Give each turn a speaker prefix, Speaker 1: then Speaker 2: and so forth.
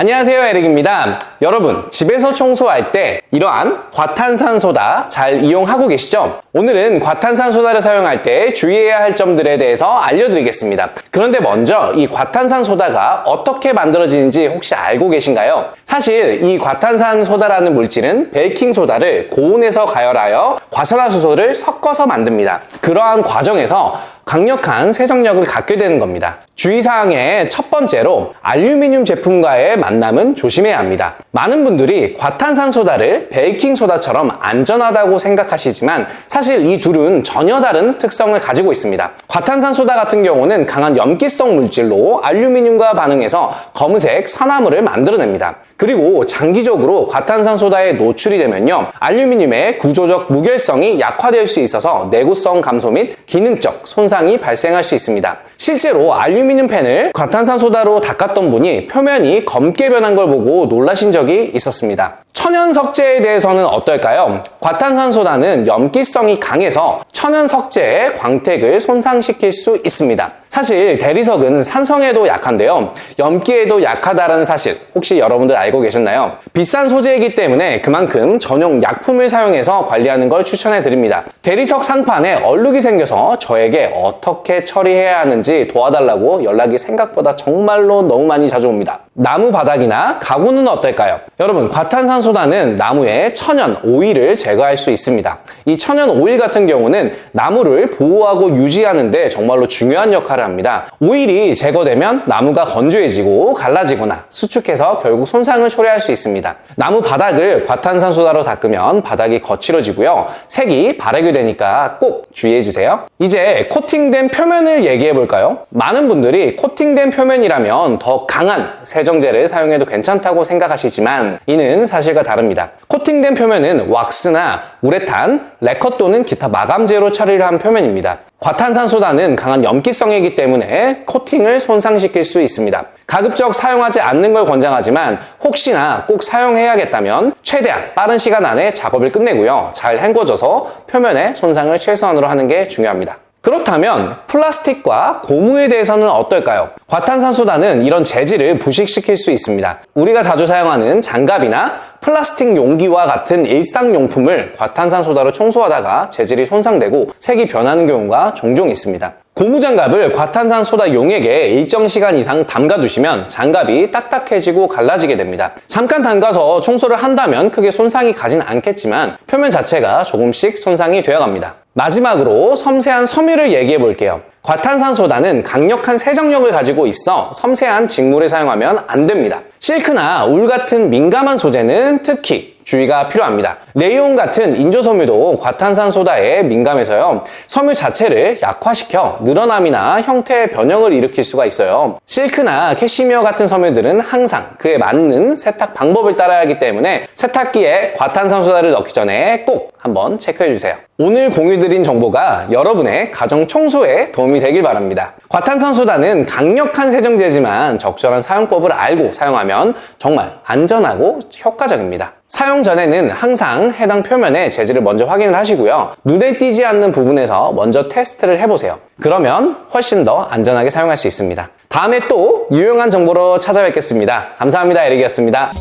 Speaker 1: 안녕하세요 에릭입니다 여러분 집에서 청소할 때 이러한 과탄산소다 잘 이용하고 계시죠? 오늘은 과탄산소다를 사용할 때 주의해야 할 점들에 대해서 알려드리겠습니다 그런데 먼저 이 과탄산소다가 어떻게 만들어지는지 혹시 알고 계신가요? 사실 이 과탄산소다라는 물질은 베이킹소다를 고온에서 가열하여 과산화수소를 섞어서 만듭니다 그러한 과정에서 강력한 세정력을 갖게 되는 겁니다. 주의사항의 첫 번째로 알루미늄 제품과의 만남은 조심해야 합니다. 많은 분들이 과탄산소다를 베이킹소다처럼 안전하다고 생각하시지만 사실 이 둘은 전혀 다른 특성을 가지고 있습니다. 과탄산소다 같은 경우는 강한 염기성 물질로 알루미늄과 반응해서 검은색 산화물을 만들어냅니다. 그리고 장기적으로 과탄산소다에 노출이 되면요. 알루미늄의 구조적 무결성이 약화될 수 있어서 내구성 감소 및 기능적 손상이 발생할 수 있습니다. 실제로 알루미늄 팬을 과탄산소다로 닦았던 분이 표면이 검게 변한 걸 보고 놀라신 적이 있었습니다. 천연 석재에 대해서는 어떨까요? 과탄산소다는 염기성이 강해서 천연 석재의 광택을 손상시킬 수 있습니다. 사실 대리석은 산성에도 약한데요. 염기에도 약하다는 사실 혹시 여러분들 알고 계셨나요? 비싼 소재이기 때문에 그만큼 전용 약품을 사용해서 관리하는 걸 추천해 드립니다. 대리석 상판에 얼룩이 생겨서 저에게 어떻게 처리해야 하는지 도와달라고 연락이 생각보다 정말로 너무 많이 자주 옵니다. 나무 바닥이나 가구는 어떨까요? 여러분 과탄산 소다는 나무의 천연 오일을 제거할 수 있습니다. 이 천연 오일 같은 경우는 나무를 보호하고 유지하는데 정말로 중요한 역할을 합니다. 오일이 제거되면 나무가 건조해지고 갈라지거나 수축해서 결국 손상을 초래할 수 있습니다. 나무 바닥을 과탄산소다로 닦으면 바닥이 거칠어지고요. 색이 바래게 되니까 꼭 주의해 주세요. 이제 코팅된 표면을 얘기해 볼까요? 많은 분들이 코팅된 표면이라면 더 강한 세정제를 사용해도 괜찮다고 생각하시지만 이는 사실 과 다릅니다. 코팅된 표면은 왁스나 우레탄, 레컷 또는 기타 마감제로 처리를 한 표면입니다. 과탄산소다는 강한 염기성이기 때문에 코팅을 손상시킬 수 있습니다. 가급적 사용하지 않는 걸 권장하지만 혹시나 꼭 사용해야겠다면 최대한 빠른 시간 안에 작업을 끝내고요. 잘 헹궈져서 표면의 손상을 최소한으로 하는 게 중요합니다. 그렇다면 플라스틱과 고무에 대해서는 어떨까요? 과탄산소다는 이런 재질을 부식시킬 수 있습니다. 우리가 자주 사용하는 장갑이나 플라스틱 용기와 같은 일상용품을 과탄산소다로 청소하다가 재질이 손상되고 색이 변하는 경우가 종종 있습니다. 고무장갑을 과탄산소다 용액에 일정 시간 이상 담가두시면 장갑이 딱딱해지고 갈라지게 됩니다. 잠깐 담가서 청소를 한다면 크게 손상이 가진 않겠지만 표면 자체가 조금씩 손상이 되어갑니다. 마지막으로 섬세한 섬유를 얘기해 볼게요. 과탄산소다는 강력한 세정력을 가지고 있어 섬세한 직물에 사용하면 안 됩니다. 실크나 울 같은 민감한 소재는 특히 주의가 필요합니다. 레이온 같은 인조섬유도 과탄산소다에 민감해서요. 섬유 자체를 약화시켜 늘어남이나 형태의 변형을 일으킬 수가 있어요. 실크나 캐시미어 같은 섬유들은 항상 그에 맞는 세탁 방법을 따라야 하기 때문에 세탁기에 과탄산소다를 넣기 전에 꼭 한번 체크해 주세요. 오늘 공유드린 정보가 여러분의 가정 청소에 도움이 되길 바랍니다. 과탄산소다는 강력한 세정제지만 적절한 사용법을 알고 사용하면 정말 안전하고 효과적입니다. 사용 전에는 항상 해당 표면의 재질을 먼저 확인을 하시고요. 눈에 띄지 않는 부분에서 먼저 테스트를 해보세요. 그러면 훨씬 더 안전하게 사용할 수 있습니다. 다음에 또 유용한 정보로 찾아뵙겠습니다. 감사합니다. 에릭이었습니다.